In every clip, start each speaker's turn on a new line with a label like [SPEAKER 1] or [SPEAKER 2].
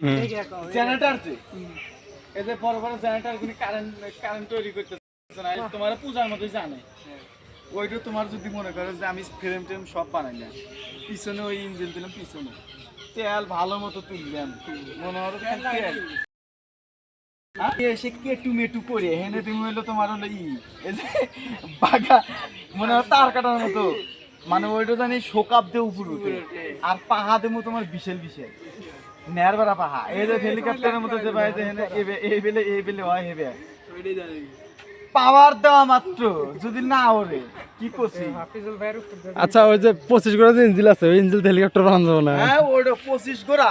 [SPEAKER 1] হুম।
[SPEAKER 2] Generator যে এই যে বড় বড় জেনারেটর গুলি কারেন্ট কারেন্ট তৈরি করতেছে তোমার পূজার মতোই জানে। ওইটা তোমার যদি মনে করো যে আমি ফ্রেম টেম সব বানাই না পিছনে ওই ইঞ্জিন দিলাম পিছনে। তেল ভালো মতো তুললাম মনে হলো তেল হ্যাঁ? এসে কেটু মেটু করে হেনে তুমি হইল তোমার হলো ই। এই যে মনে হয় তার কাটার মতো। মানে ওইটা জানি শোকাপ দিয়ে উপর উঠে। আর পাহা দেবো তোমার বিশাল বিশাল। নেয়ার পাহা। এই যে হেলিকপ্টারের মতো যে ভাই এই বেলে এই বেলে হয় হেবে। পাওয়ার দেওয়া মাত্র। যদি না ওরে কি করছি?
[SPEAKER 1] আচ্ছা ওই যে পঁচিশ করে যে ইঞ্জিল আছে ওই ইঞ্জিল হেলিকপ্টার বানানো যাবে না?
[SPEAKER 2] হ্যাঁ ওটা পঁচিশ গোড়া।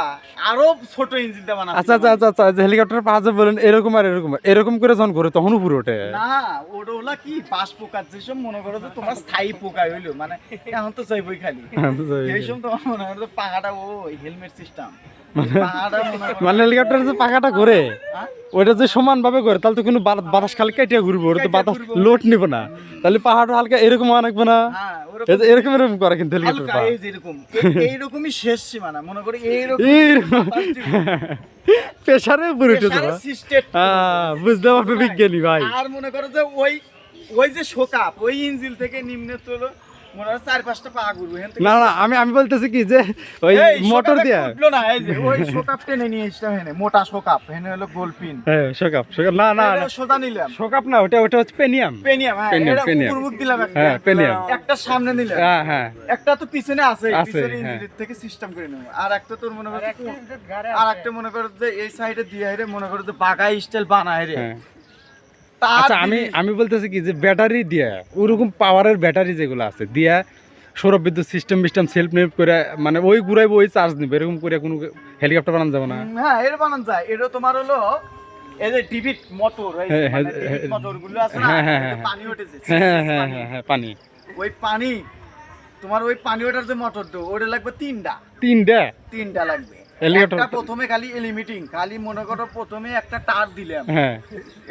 [SPEAKER 2] আরও ছোট ইঞ্জিন দেওয়া
[SPEAKER 1] আচ্ছা আচ্ছা আচ্ছা আচ্ছা যে হেলিকপ্টার পাহাজে বলেন এরকম আর এরকম। এরকম করে যখন ঘুরে তখন উপরে ওঠে।
[SPEAKER 2] না ওটা ওলা কি? বাস পোকার যেসব মনে করো যে তোমার স্থায়ী পোকা হইল মানে এখন তো চাইবই খালি।
[SPEAKER 1] তো
[SPEAKER 2] এইসব তোমার মনে করো যে পাহাড়া ও হেলমেট সিস্টেম মনে
[SPEAKER 1] হেলিকপ্টার যে পাখাটা ঘুরে
[SPEAKER 2] হ্যাঁ?
[SPEAKER 1] ওইটা যে সমান ভাবে ঘুরে তাহলে তো কোনো বাতাস খালি কেটে ঘুরবো ওটা তো বাতাস। লোড নিব না। তাহলে পাহাড় হালকা এরকম আনাকবে না।
[SPEAKER 2] হ্যাঁ
[SPEAKER 1] এরকম এরকম করে কিন্তু হেলিকপ্টার
[SPEAKER 2] এইরকমই শেষ সীমানা মনে করি এইরকম
[SPEAKER 1] প্রেশারে উপরে উঠে যাবে। বুঝতে পারবে বিজ্ঞানী ভাই।
[SPEAKER 2] আর মনে করো যে ওই ওই যে শোকাপ ওই ইঞ্জিল থেকে নিম্নে তোলো
[SPEAKER 1] না না আমি আমি বলতেছি কি যে ওই মোটর
[SPEAKER 2] শোকাপে
[SPEAKER 1] দিয়া।
[SPEAKER 2] ফুটলো না এই যে ওই শোকাপ টেনে নিয়ে এসলাম হেনে মোটা শোকাপ হেনে হলো গোলপিন
[SPEAKER 1] হ্যাঁ শোকাপ শোকাপ না না না।
[SPEAKER 2] সোজা নিলাম।
[SPEAKER 1] শোকাপ না ওটা ওটা হচ্ছে পেনিয়াম।
[SPEAKER 2] পেনিয়াম হ্যাঁ
[SPEAKER 1] পেনিয়াম, পেনিয়াম।
[SPEAKER 2] উপর দিলাম একটা।
[SPEAKER 1] হ্যাঁ, পেনিয়াম।
[SPEAKER 2] একটা সামনে নিলাম।
[SPEAKER 1] হ্যাঁ হ্যাঁ।
[SPEAKER 2] একটা তো পিছনে আছে
[SPEAKER 1] আছে,
[SPEAKER 2] পিছনে। থেকে সিস্টেম করে নেব। আর একটা তোর মনে করো আর একটা মনে করো যে এই সাইডে দিয়ে মনে করো যে বাগাই স্টাইল বানায় রে।
[SPEAKER 1] হ্যাঁ। আচ্ছা আমি আমি বলতেছি কি যে ব্যাটারি দিয়া ওরকম পাওয়ারের ব্যাটারি যেগুলো আছে দিয়া সৌরভ বিদ্যুৎ সিস্টেম সিস্টেম সেলফ নেপ করে মানে ওই ঘুরাইবো ওই চার্জ নিবে এরকম করে কোনো হেলিকপ্টার বানানো যাবে না।
[SPEAKER 2] হ্যাঁ এর বানান যায়। এটা তোমার হলো এই যে ডিভিট মোটর এই। মোটরগুলো আছে না এতে। পানি উঠেছে।
[SPEAKER 1] হ্যাঁ হ্যাঁ হ্যাঁ পানি।
[SPEAKER 2] ওই পানি তোমার ওই পানি ওঠার যে মোটর তো ওটা লাগবে তিনটা।
[SPEAKER 1] তিনটা?
[SPEAKER 2] তিনটা লাগবে। প্রথমে খালি এলিমিটিং খালি মনে করো প্রথমে একটা তার দিলাম।
[SPEAKER 1] হ্যাঁ।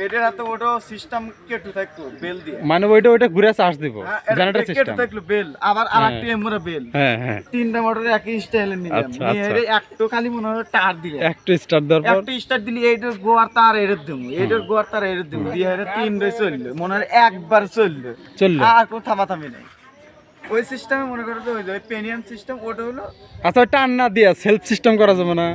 [SPEAKER 2] এটার হাতে ওটা সিস্টেম কেটু থাকতো বেল দিয়ে।
[SPEAKER 1] মানে ওইটা ওইটা ঘুরে চার্জ দিব
[SPEAKER 2] হ্যাঁ,
[SPEAKER 1] জেনারেটর
[SPEAKER 2] কেটু থাকল বেল আবার আর এমরা বেল
[SPEAKER 1] হ্যাঁ হ্যাঁ।
[SPEAKER 2] তিনটা মোটর একই স্টাইলে নিলাম।
[SPEAKER 1] আচ্ছা,
[SPEAKER 2] নিয়ে
[SPEAKER 1] আচ্ছা।
[SPEAKER 2] একটা খালি মনে হয় তার দিলাম।
[SPEAKER 1] একটু স্টার্ট দেওয়ার পর
[SPEAKER 2] একটা স্টার দিলি এইটার গোয়ার তার এর দিম এইটার গোয়ার তার এর দিম দিয়ে এর তিন রে চলল মনে হয় একবার চলল।
[SPEAKER 1] চলল।
[SPEAKER 2] আর কোনো থামাথামি নেই। ওই সিস্টেমে মনে করো ওই যে পেনিয়াম সিস্টেম ওটা হলো
[SPEAKER 1] আচ্ছা ওই টান না দিয়া সেলফ সিস্টেম করা যাবে না।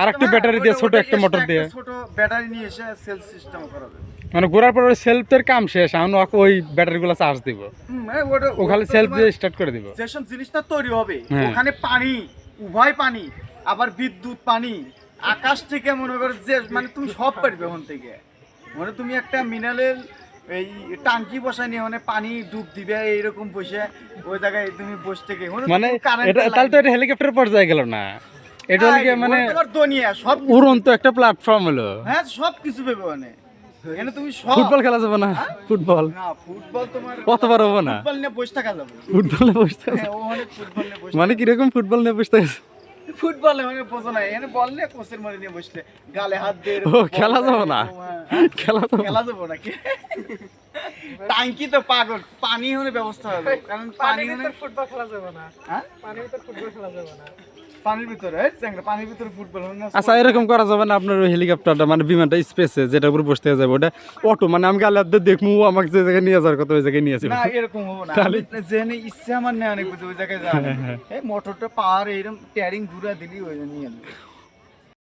[SPEAKER 1] আর একটা battery দিয়ে, ছোট একটা motor দিয়ে।
[SPEAKER 2] ছোট ব্যাটারি নিয়ে এসে সেলফ সিস্টেম করা যাবে।
[SPEAKER 1] মানে ঘোরার পর সেলফের কাম শেষ ওকে ওই ব্যাটারি গুলো চার্জ দিব।
[SPEAKER 2] হুম,
[SPEAKER 1] ও খালি সেলফ দিয়ে স্টার্ট করে দিব।
[SPEAKER 2] যেসব জিনিসটা তৈরি হবে।
[SPEAKER 1] হ্যাঁ।
[SPEAKER 2] ওখানে পানি উভয় পানি আবার বিদ্যুৎ পানি আকাশ থেকে মনে করো যে মানে তুমি সব পারবে ওখান থেকে। মানে তুমি একটা মিনারেল এই টাঙ্কি বসায় নিয়ে মানে পানি ডুব দিবে এইরকম বসে ওই জায়গায় তুমি বসে থেকে।
[SPEAKER 1] মানে এটা তাহলে তো এটা হেলিকপ্টার পর্যায়ে গেল না। এটা হলো মানে
[SPEAKER 2] দুনিয়া সব
[SPEAKER 1] উড়ন্ত একটা প্ল্যাটফর্ম হলো।
[SPEAKER 2] হ্যাঁ সব কিছু পাবে ওখানে। এখানে তুমি সব
[SPEAKER 1] ফুটবল খেলা যাবে না? ফুটবল।
[SPEAKER 2] না ফুটবল তোমার
[SPEAKER 1] কতবার হব না?
[SPEAKER 2] ফুটবল নিয়ে বসে থাকা যাবে।
[SPEAKER 1] ফুটবলে
[SPEAKER 2] হ্যাঁ, নিয়ে বসে
[SPEAKER 1] মানে কীরকম ফুটবল নিয়ে বসতে গেছে?
[SPEAKER 2] ফুটবল মানে বোঝো না এখানে বল নিয়ে কোচের মধ্যে নিয়ে বসলে গালে হাত দিয়ে
[SPEAKER 1] ও, খেলা যাব না?
[SPEAKER 2] হ্যাঁ,
[SPEAKER 1] খেলা তো
[SPEAKER 2] খেলা যাব না টাঙ্কি তো পাগল পানি হলে ব্যবস্থা হবে কারণ পানি হলে
[SPEAKER 3] ফুটবল খেলা যাবে না।
[SPEAKER 2] হ্যাঁ?
[SPEAKER 3] পানির ভিতর ফুটবল খেলা যাবে না।
[SPEAKER 2] পানির ভিতরে পানির ভিতরে ফুটবল
[SPEAKER 1] আচ্ছা এরকম করা যাবে না আপনার ওই হেলিকপ্টারটা মানে বিমানটা স্পেসে যেটা উপরে বসতে যাবে ওটা অটো মানে আমি গালে হাত দেখব আমাকে যে জায়গায় নিয়ে যাওয়ার কথা ওই জায়গায় নিয়ে আসবে
[SPEAKER 2] না এরকম হব না। আমি জেনে ইচ্ছে আমার নেই অনেক ওই জায়গায় যাওয়া এই মোটরটা পাওয়ার এইরকম ট্যারিং ঘুরা দিলি ওই নিয়ে